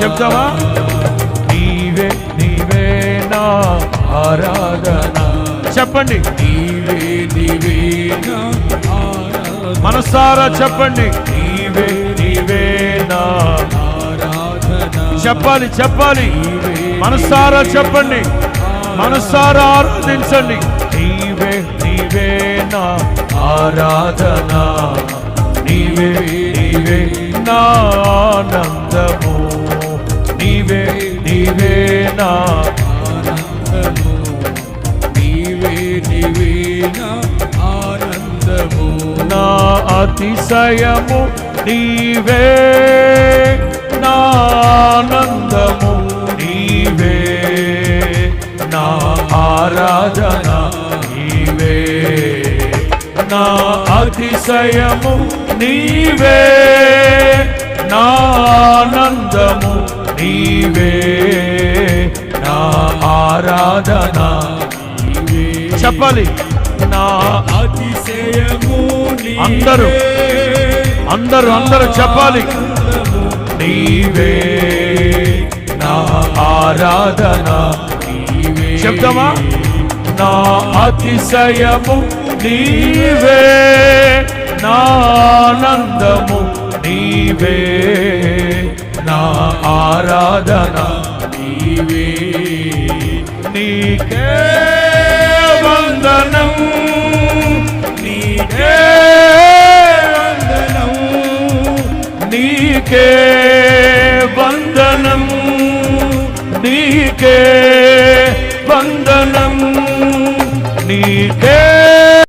చెప్తావా? నీవే నీవే నా ఆరాధన. చెప్పండి. నీవే నీవే మనసారా చెప్పండి. నీవే నీవే నా చెప్పాలి చెప్పాలి. మనసారా చెప్పండి. మనసారా ఆరాధించండి. నీవే నీవే నా ఆరాధన. నీవే నీవే నా ఆనందము నీవే నీవే నా ఆనందము నీవే నీవే నా ఆనందము నా అతిశయము నీవే నా ఆనందము నీవే నా ఆరాధన నీవే. నా అతిశయము నీవే నా ఆనందము నీవే నా ఆరాధన చెప్పాలి. నా అతిశయము అందరూ అందరూ అందరూ చెప్పాలి. నీవే నా ఆరాధన చెప్తామా నా అతిశయము నీవే నానందము నీవే. నా ఆరాధన నీవే. నీకే వందనం. నీకే వందనం. నీకే వందనం. నీకే